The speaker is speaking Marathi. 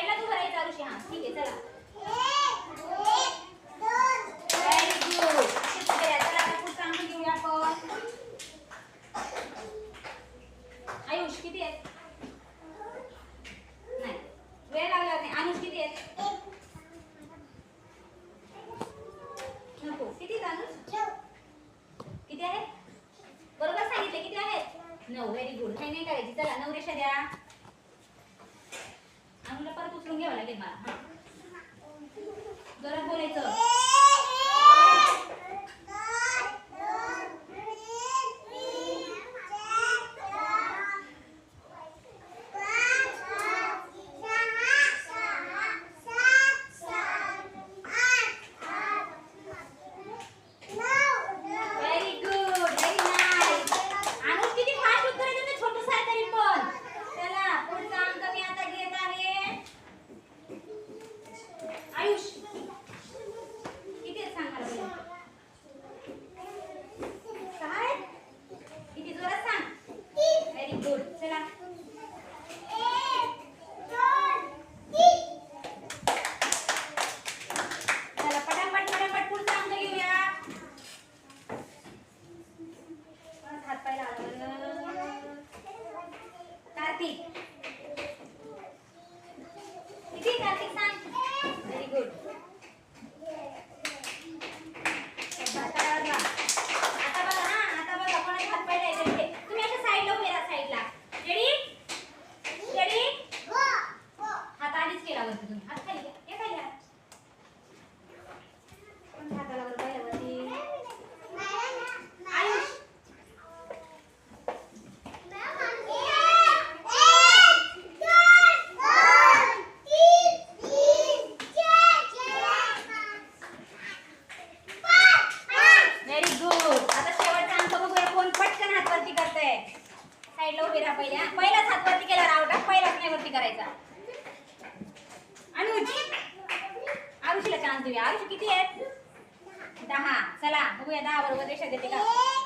लांब भरायचा ऋषी हा ठीक आहे चला. आयुष किती आहेत? नाही. वेळ लागला नाही. अनुष किती आहेत? किती अनुष किती आहेत? बरोबर सांगितले किती आहेत? नऊ. व्हेरी गुड काही नाही करायची. चला नऊ रेषा द्या. तुला परत उचलून घ्यावं लागेल मला. जरा बोलायचं. complete. पहिले उभे पहिल्या. पहिलाच हात वरती केला रावटा पहिलाच नाही वरती करायचा. अनुज आरुषीला चान्स देऊया. आरुष किती आहेत? दहा. चला बघूया दहा बरोबर रेषा देते का?